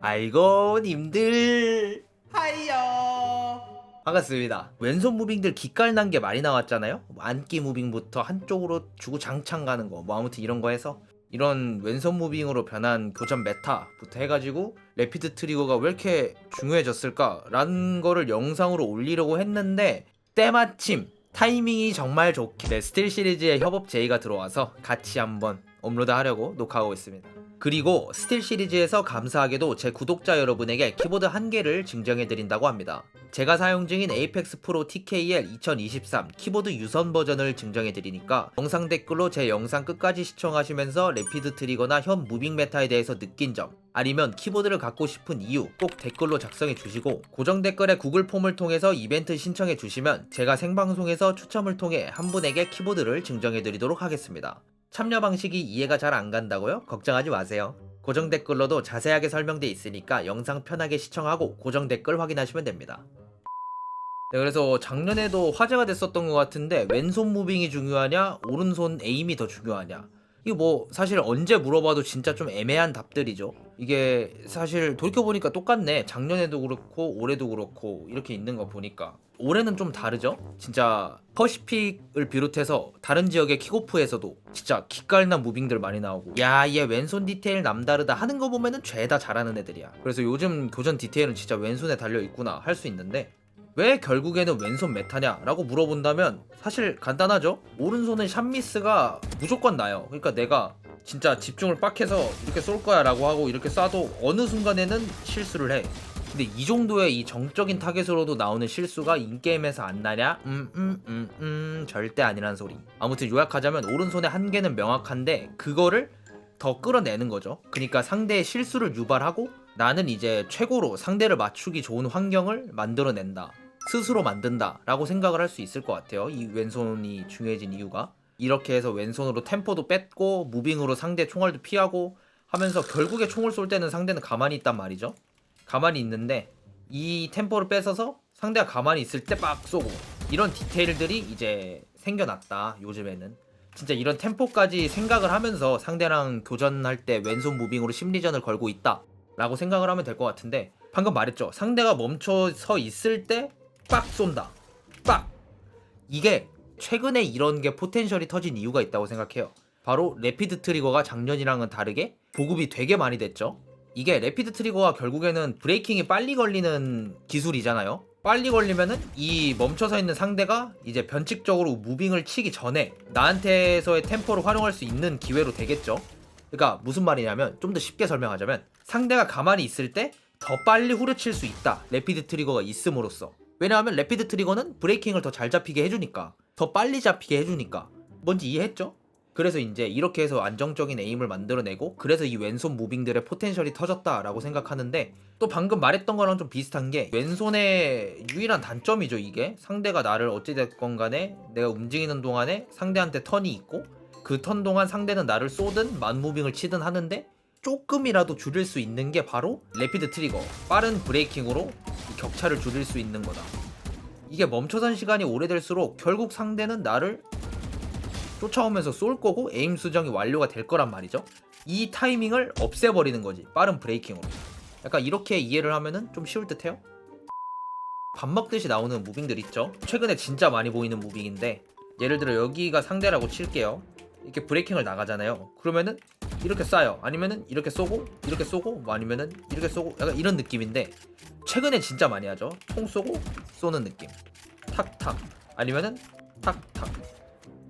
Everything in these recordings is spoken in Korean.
아이고 님들. 하이요. 반갑습니다. 왼손 무빙들 기깔 난 게 많이 나왔잖아요? 뭐 안기 무빙부터 한쪽으로 주구장창 가는 거 뭐 아무튼 이런 거 해서 이런 왼손 무빙으로 변한 교전 메타부터 해가지고 레피드 트리거가 왜 이렇게 중요해졌을까 라는 거를 영상으로 올리려고 했는데 때마침 타이밍이 정말 좋게 네, 스틸 시리즈의 협업 제의가 들어와서 같이 한번 업로드 하려고 녹화하고 있습니다. 그리고 스틸 시리즈에서 감사하게도 제 구독자 여러분에게 키보드 한 개를 증정해 드린다고 합니다. 제가 사용 중인 에이펙스 프로 TKL 2023 키보드 유선 버전을 증정해 드리니까 영상 댓글로 제 영상 끝까지 시청하시면서 레피드 트리거나 현 무빙 메타에 대해서 느낀 점 아니면 키보드를 갖고 싶은 이유 꼭 댓글로 작성해 주시고 고정 댓글에 구글 폼을 통해서 이벤트 신청해 주시면 제가 생방송에서 추첨을 통해 한 분에게 키보드를 증정해 드리도록 하겠습니다. 참여 방식이 이해가 잘 안 간다고요? 걱정하지 마세요. 고정 댓글로도 자세하게 설명돼 있으니까 영상 편하게 시청하고 고정 댓글 확인하시면 됩니다. 네, 그래서 작년에도 화제가 됐었던 것 같은데 왼손 무빙이 중요하냐, 오른손 에임이 더 중요하냐. 이거 뭐 사실 언제 물어봐도 진짜 좀 애매한 답들이죠. 이게 사실 돌이켜보니까 똑같네. 작년에도 그렇고 올해도 그렇고 이렇게 있는 거 보니까. 올해는 좀 다르죠? 진짜 퍼시픽을 비롯해서 다른 지역의 킥오프에서도 진짜 기깔난 무빙들 많이 나오고 야 얘 왼손 디테일 남다르다 하는 거 보면은 죄다 잘하는 애들이야. 그래서 요즘 교전 디테일은 진짜 왼손에 달려있구나 할 수 있는데 왜 결국에는 왼손 메타냐? 라고 물어본다면 사실 간단하죠? 오른손은 샷미스가 무조건 나요. 그러니까 내가 진짜 집중을 빡 해서 이렇게 쏠 거야 라고 하고 이렇게 쏴도 어느 순간에는 실수를 해. 근데 이 정도의 이 정적인 타겟으로도 나오는 실수가 인게임에서 안 나냐? 음, 음, 음, 음, 절대 아니란 소리. 아무튼 요약하자면 오른손의 한계는 명확한데 그거를 더 끌어내는 거죠. 그러니까 상대의 실수를 유발하고 나는 이제 최고로 상대를 맞추기 좋은 환경을 만들어낸다. 스스로 만든다. 라고 생각을 할 수 있을 것 같아요. 이 왼손이 중요해진 이유가. 이렇게 해서 왼손으로 템포도 뺐고, 무빙으로 상대 총알도 피하고 하면서 결국에 총을 쏠 때는 상대는 가만히 있단 말이죠. 가만히 있는데 이 템포를 뺏어서 상대가 가만히 있을 때 빡 쏘고 이런 디테일들이 이제 생겨났다. 요즘에는. 진짜 이런 템포까지 생각을 하면서 상대랑 교전할 때 왼손 무빙으로 심리전을 걸고 있다. 라고 생각을 하면 될 것 같은데 방금 말했죠. 상대가 멈춰서 있을 때 빡 쏜다. 빡! 이게 최근에 이런 게 포텐셜이 터진 이유가 있다고 생각해요. 바로 레피드 트리거가 작년이랑은 다르게 보급이 되게 많이 됐죠. 이게 레피드 트리거가 결국에는 브레이킹이 빨리 걸리는 기술이잖아요. 빨리 걸리면은 이 멈춰서 있는 상대가 이제 변칙적으로 무빙을 치기 전에 나한테서의 템포를 활용할 수 있는 기회로 되겠죠. 그러니까 무슨 말이냐면 좀 더 쉽게 설명하자면 상대가 가만히 있을 때 더 빨리 후려칠 수 있다. 레피드 트리거가 있음으로써. 왜냐하면 레피드 트리거는 브레이킹을 더 잘 잡히게 해주니까. 더 빨리 잡히게 해주니까. 뭔지 이해했죠? 그래서 이제 이렇게 해서 안정적인 에임을 만들어내고 그래서 이 왼손 무빙들의 포텐셜이 터졌다라고 생각하는데 또 방금 말했던 거랑 좀 비슷한 게 왼손의 유일한 단점이죠 이게. 상대가 나를 어찌됐건 간에 내가 움직이는 동안에 상대한테 턴이 있고 그 턴 동안 상대는 나를 쏘든 만무빙을 치든 하는데 조금이라도 줄일 수 있는 게 바로 레피드 트리거. 빠른 브레이킹으로 이 격차를 줄일 수 있는 거다. 이게 멈춰선 시간이 오래될수록 결국 상대는 나를 쫓아오면서 쏠 거고 에임 수정이 완료가 될 거란 말이죠. 이 타이밍을 없애버리는 거지. 빠른 브레이킹으로. 약간 이렇게 이해를 하면은 좀 쉬울 듯해요. 밥 먹듯이 나오는 무빙들 있죠. 최근에 진짜 많이 보이는 무빙인데 예를 들어 여기가 상대라고 칠게요. 이렇게 브레이킹을 나가잖아요. 그러면은 이렇게 쏴요. 아니면은 이렇게 쏘고 이렇게 쏘고 뭐 아니면은 이렇게 쏘고 약간 이런 느낌인데 최근에 진짜 많이 하죠. 총 쏘고 쏘는 느낌. 탁탁 아니면은 탁탁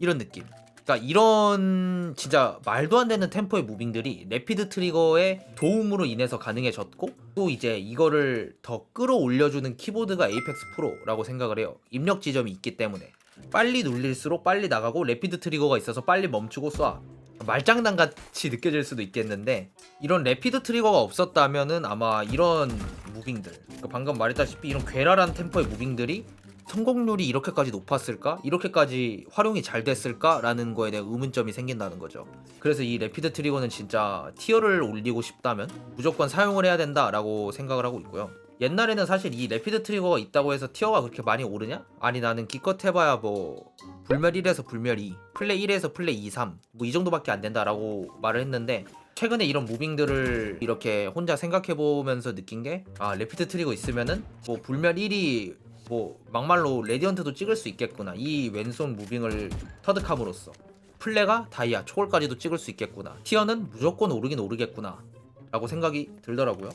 이런 느낌. 그러니까 이런 진짜 말도 안 되는 템포의 무빙들이 레피드 트리거의 도움으로 인해서 가능해졌고 또 이제 이거를 더 끌어올려주는 키보드가 에이펙스 프로라고 생각을 해요. 입력 지점이 있기 때문에 빨리 눌릴수록 빨리 나가고 레피드 트리거가 있어서 빨리 멈추고 쏴. 말장난 같이 느껴질 수도 있겠는데 이런 레피드 트리거가 없었다면은 아마 이런 무빙들 그러니까 방금 말했다시피 이런 괴랄한 템포의 무빙들이 성공률이 이렇게까지 높았을까? 이렇게까지 활용이 잘 됐을까? 라는 거에 대한 의문점이 생긴다는 거죠. 그래서 이 레피드 트리거는 진짜 티어를 올리고 싶다면 무조건 사용을 해야 된다라고 생각을 하고 있고요. 옛날에는 사실 이 레피드 트리거가 있다고 해서 티어가 그렇게 많이 오르냐? 아니 나는 기껏 해봐야 뭐 불멸 1에서 불멸 2, 플레이 1에서 플레이 2, 3 뭐 이 정도밖에 안 된다라고 말을 했는데 최근에 이런 무빙들을 이렇게 혼자 생각해 보면서 느낀 게 아 레피드 트리거 있으면은 뭐 불멸 1위 뭐 막말로 레디언트도 찍을 수 있겠구나. 이 왼손 무빙을 터득함으로써 플레가 다이아 초월까지도 찍을 수 있겠구나. 티어는 무조건 오르긴 오르겠구나 라고 생각이 들더라고요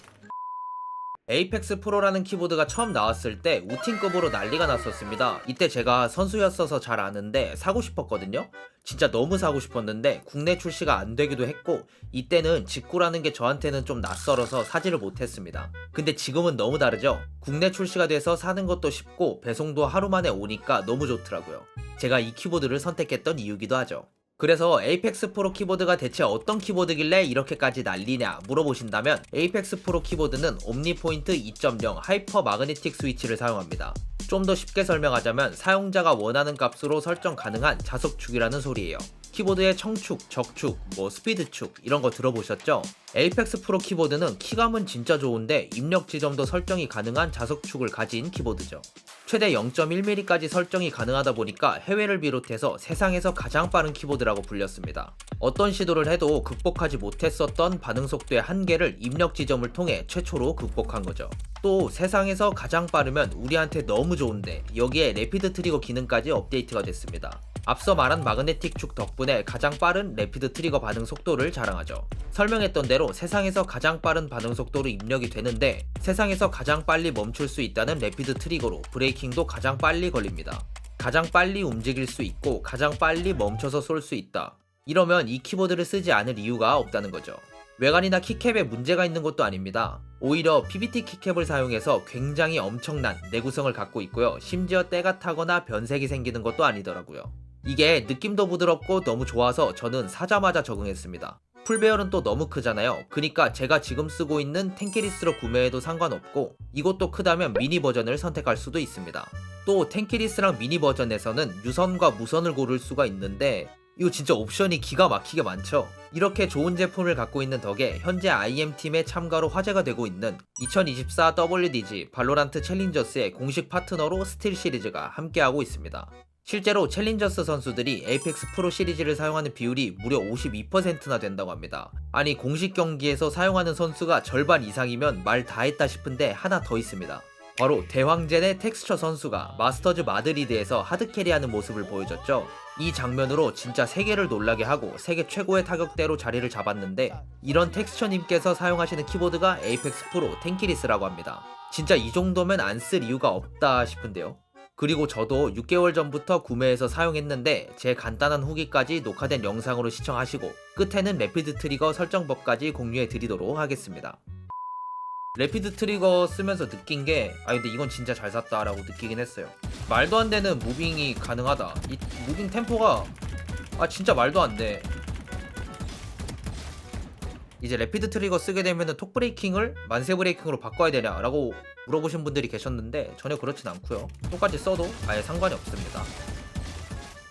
에이펙스 프로라는 키보드가 처음 나왔을 때 우팅급으로 난리가 났었습니다. 이때 제가 선수였어서 잘 아는데 사고 싶었거든요. 진짜 너무 사고 싶었는데 국내 출시가 안 되기도 했고 이때는 직구라는 게 저한테는 좀 낯설어서 사지를 못했습니다. 근데 지금은 너무 다르죠. 국내 출시가 돼서 사는 것도 쉽고 배송도 하루 만에 오니까 너무 좋더라고요. 제가 이 키보드를 선택했던 이유기도 하죠. 그래서 에이펙스 프로 키보드가 대체 어떤 키보드길래 이렇게까지 난리냐 물어보신다면 에이펙스 프로 키보드는 옴니포인트 2.0 하이퍼 마그네틱 스위치를 사용합니다. 좀 더 쉽게 설명하자면 사용자가 원하는 값으로 설정 가능한 자석 축이라는 소리예요. 키보드의 청축, 적축, 뭐 스피드축 이런 거 들어보셨죠? 에이펙스 프로 키보드는 키감은 진짜 좋은데 입력 지점도 설정이 가능한 자석축을 가진 키보드죠. 최대 0.1mm까지 설정이 가능하다 보니까 해외를 비롯해서 세상에서 가장 빠른 키보드라고 불렸습니다. 어떤 시도를 해도 극복하지 못했었던 반응 속도의 한계를 입력 지점을 통해 최초로 극복한 거죠. 또 세상에서 가장 빠르면 우리한테 너무 좋은데 여기에 레피드 트리거 기능까지 업데이트가 됐습니다. 앞서 말한 마그네틱 축 덕분에 가장 빠른 레피드 트리거 반응 속도를 자랑하죠. 설명했던 대로 세상에서 가장 빠른 반응 속도로 입력이 되는데 세상에서 가장 빨리 멈출 수 있다는 레피드 트리거로 브레이킹도 가장 빨리 걸립니다. 가장 빨리 움직일 수 있고 가장 빨리 멈춰서 쏠 수 있다. 이러면 이 키보드를 쓰지 않을 이유가 없다는 거죠. 외관이나 키캡에 문제가 있는 것도 아닙니다. 오히려 PBT 키캡을 사용해서 굉장히 엄청난 내구성을 갖고 있고요. 심지어 때가 타거나 변색이 생기는 것도 아니더라고요. 이게 느낌도 부드럽고 너무 좋아서 저는 사자마자 적응했습니다. 풀배열은 또 너무 크잖아요. 그니까 제가 지금 쓰고 있는 탱키리스로 구매해도 상관없고 이것도 크다면 미니 버전을 선택할 수도 있습니다. 또 탱키리스랑 미니 버전에서는 유선과 무선을 고를 수가 있는데 이거 진짜 옵션이 기가 막히게 많죠. 이렇게 좋은 제품을 갖고 있는 덕에 현재 IM팀의 참가로 화제가 되고 있는 2024 WDG 발로란트 챌린저스의 공식 파트너로 스틸 시리즈가 함께하고 있습니다. 실제로 챌린저스 선수들이 에이펙스 프로 시리즈를 사용하는 비율이 무려 52%나 된다고 합니다. 아니 공식 경기에서 사용하는 선수가 절반 이상이면 말 다 했다 싶은데 하나 더 있습니다. 바로 대황젠의 텍스처 선수가 마스터즈 마드리드에서 하드캐리하는 모습을 보여줬죠. 이 장면으로 진짜 세계를 놀라게 하고 세계 최고의 타격대로 자리를 잡았는데 이런 텍스처님께서 사용하시는 키보드가 에이펙스 프로 탱키리스라고 합니다. 진짜 이 정도면 안 쓸 이유가 없다 싶은데요. 그리고 저도 6개월 전부터 구매해서 사용했는데 제 간단한 후기까지 녹화된 영상으로 시청하시고 끝에는 레피드 트리거 설정법까지 공유해 드리도록 하겠습니다. 레피드 트리거 쓰면서 느낀 게, 아, 근데 이건 진짜 잘 샀다라고 느끼긴 했어요. 말도 안 되는 무빙이 가능하다. 이 무빙 템포가, 아, 진짜 말도 안 돼. 이제 레피드 트리거 쓰게 되면은 톡 브레이킹을 만세 브레이킹으로 바꿔야 되냐라고 물어보신 분들이 계셨는데 전혀 그렇진 않고요. 똑같이 써도 아예 상관이 없습니다.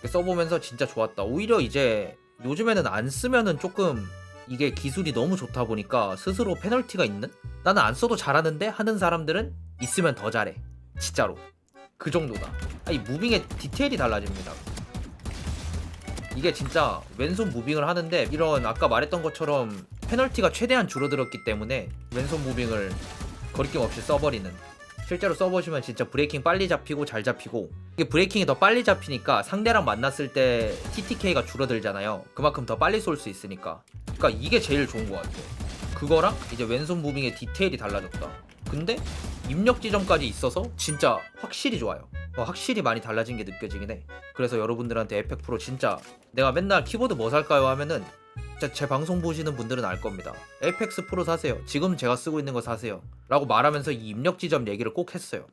써보면서 진짜 좋았다. 오히려 이제 요즘에는 안 쓰면은 조금 이게 기술이 너무 좋다 보니까 스스로 페널티가 있는? 나는 안 써도 잘하는데 하는 사람들은 있으면 더 잘해. 진짜로. 그 정도다. 아, 이 무빙의 디테일이 달라집니다. 이게 진짜 왼손 무빙을 하는데 이런 아까 말했던 것처럼 페널티가 최대한 줄어들었기 때문에 왼손 무빙을 거리낌 없이 써버리는 실제로 써보시면 진짜 브레이킹 빨리 잡히고 잘 잡히고 이게 브레이킹이 더 빨리 잡히니까 상대랑 만났을 때 TTK가 줄어들잖아요. 그만큼 더 빨리 쏠 수 있으니까. 그러니까 이게 제일 좋은 것 같아. 그거랑 이제 왼손 무빙의 디테일이 달라졌다. 근데 입력 지점까지 있어서 진짜 확실히 좋아요. 어, 확실히 많이 달라진 게 느껴지긴 해. 그래서 여러분들한테 에펙 프로 진짜 내가 맨날 키보드 뭐 살까요 하면은 진짜 제 방송 보시는 분들은 알 겁니다. 에이펙스 프로 사세요. 지금 제가 쓰고 있는 거 사세요. 라고 말하면서 이 입력 지점 얘기를 꼭 했어요.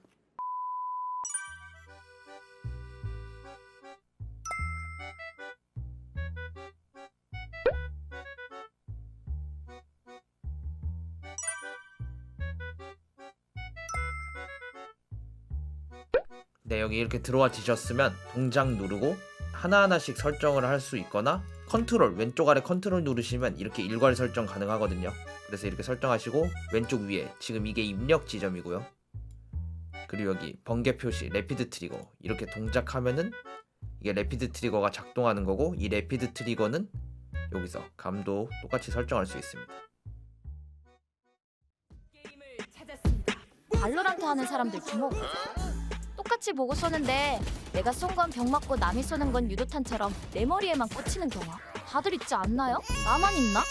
네, 여기 이렇게 들어와 지셨으면 동작 누르고 하나하나씩 설정을 할 수 있거나 컨트롤 왼쪽 아래 컨트롤 누르시면 이렇게 일괄 설정 가능하거든요 그래서 이렇게 설정하시고 왼쪽 위에 지금 이게 입력 지점이고요 그리고 여기 번개 표시 레피드 트리거 이렇게 동작하면은 이게 레피드 트리거가 작동하는 거고 이 레피드 트리거는 여기서 감도 똑같이 설정할 수 있습니다. 발로란트 하는 사람들 주목. 똑같이 보고 쏘는데 내가 쏜 건 병 맞고 남이 쏘는 건 유도탄처럼 내 머리에만 꽂히는 경우 다들 있지 않나요? 나만 있나?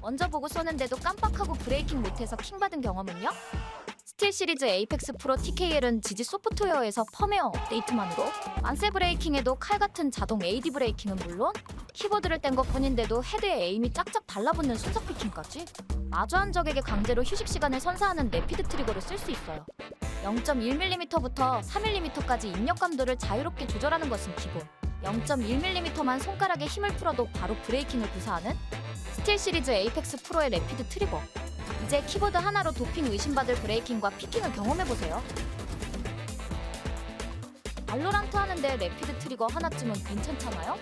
먼저 보고 쏘는데도 깜빡하고 브레이킹 못해서 킹 받은 경험은요? 스틸 시리즈 에이펙스 프로 TKL은 지지 소프트웨어에서 펌웨어 업데이트만으로 만세 브레이킹에도 칼 같은 자동 AD 브레이킹은 물론 키보드를 뗀 것뿐인데도 헤드에 에임이 짝짝 달라붙는 순삭 피킹까지 마주한 적에게 강제로 휴식 시간을 선사하는 레피드 트리거를 쓸 수 있어요. 0.1mm부터 3mm까지 입력 감도를 자유롭게 조절하는 것은 기본. 0.1mm만 손가락에 힘을 풀어도 바로 브레이킹을 구사하는 스틸 시리즈 에이펙스 프로의 레피드 트리거. 이제 키보드 하나로 도핑 의심받을 브레이킹과 피킹을 경험해보세요. 발로란트 하는데 레피드 트리거 하나쯤은 괜찮잖아요?